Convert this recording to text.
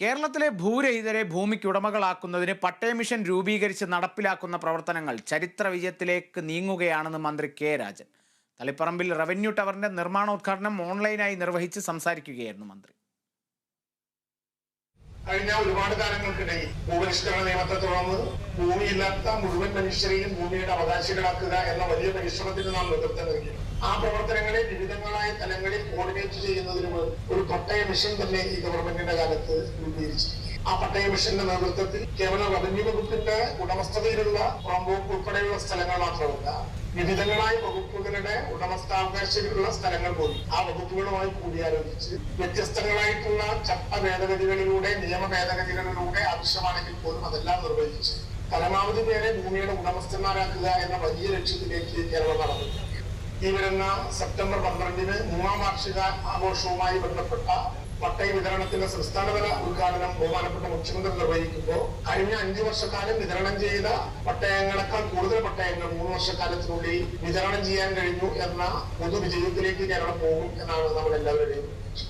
കേരളത്തിലെ ഭൂരഹിതരെ ഭൂമിക്ക് ഉടമകളാക്കുന്നതിന് പട്ടയ മിഷൻ രൂപീകരിച്ച് നടപ്പിലാക്കുന്ന പ്രവർത്തനങ്ങൾ ചരിത്ര വിജയത്തിലേക്ക് നീങ്ങുകയാണെന്ന് മന്ത്രി കെ രാജൻ. തളിപ്പറമ്പിൽ റവന്യൂ ടവറിന്റെ നിർമ്മാണോദ്ഘാടനം ഓൺലൈനായി നിർവഹിച്ച് സംസാരിക്കുകയായിരുന്നു മന്ത്രി. കഴിഞ്ഞ ഒരുപാട് കാലങ്ങൾക്കിടയിൽ ഭൂപരിഷ്കരണ നിയമത്തെ തുടർന്ന് ഭൂമിയില്ലാത്ത മുഴുവൻ മനുഷ്യരെയും ഭൂമിയുടെ അവകാശികളാക്കുക എന്ന വലിയ പരിശ്രമത്തിന് നാം നേതൃത്വം നൽകി. ആ പ്രവർത്തനങ്ങളെ വിവിധങ്ങളായ തലങ്ങളിൽ കോർഡിനേറ്റ് ചെയ്യുന്നതിന് ഒരു പട്ടയ മിഷൻ തന്നെ ഈ ഗവൺമെന്റിന്റെ കാലത്ത് രൂപീകരിച്ചു ആ പട്ടയ മിഷന്റെ നേതൃത്വത്തിൽ കേവലം റവന്യൂ വകുപ്പിന്റെ ഉടമസ്ഥതയിലുള്ള പുറമ്പോക്ക് ഉൾപ്പെടെയുള്ള സ്ഥലങ്ങൾ മാത്രമല്ല വിവിധങ്ങളായ വകുപ്പുകളുടെ ഉടമസ്ഥാവകാശികളുള്ള സ്ഥലങ്ങൾ പോലും ആ വകുപ്പുകളുമായി കൂടിയാലോചിച്ച് വ്യത്യസ്തങ്ങളായിട്ടുള്ള ചട്ട ഭേദഗതികളിലൂടെ നിയമ ഭേദഗതികളിലൂടെ ആവശ്യമാണെങ്കിൽ പോലും അതെല്ലാം നിർവഹിച്ച് പരമാവധി പേരെ ഭൂമിയുടെ ഉടമസ്ഥന്മാരാക്കുക എന്ന വലിയ ലക്ഷ്യത്തിലേക്ക് കേരളം നടന്നു. ഈ വരുന്ന സെപ്റ്റംബർ പന്ത്രണ്ടിന് മൂന്നാം വാർഷിക ആഘോഷവുമായി ബന്ധപ്പെട്ട പട്ടയ വിതരണത്തിന്റെ സംസ്ഥാനതല ഉദ്ഘാടനം ബഹുമാനപ്പെട്ട മുഖ്യമന്ത്രി നിർവഹിക്കുമ്പോൾ കഴിഞ്ഞ അഞ്ചു വർഷക്കാലം വിതരണം ചെയ്ത പട്ടയങ്ങളെക്കാൾ കൂടുതൽ പട്ടയങ്ങൾ മൂന്ന് വർഷക്കാലത്തിനുള്ളിൽ വിതരണം ചെയ്യാൻ കഴിഞ്ഞു എന്ന പൊതുവിജയത്തിലേക്ക് കേരളം പോകും എന്നാണ് നമ്മൾ എല്ലാവരുടെയും പ്രതീക്ഷ.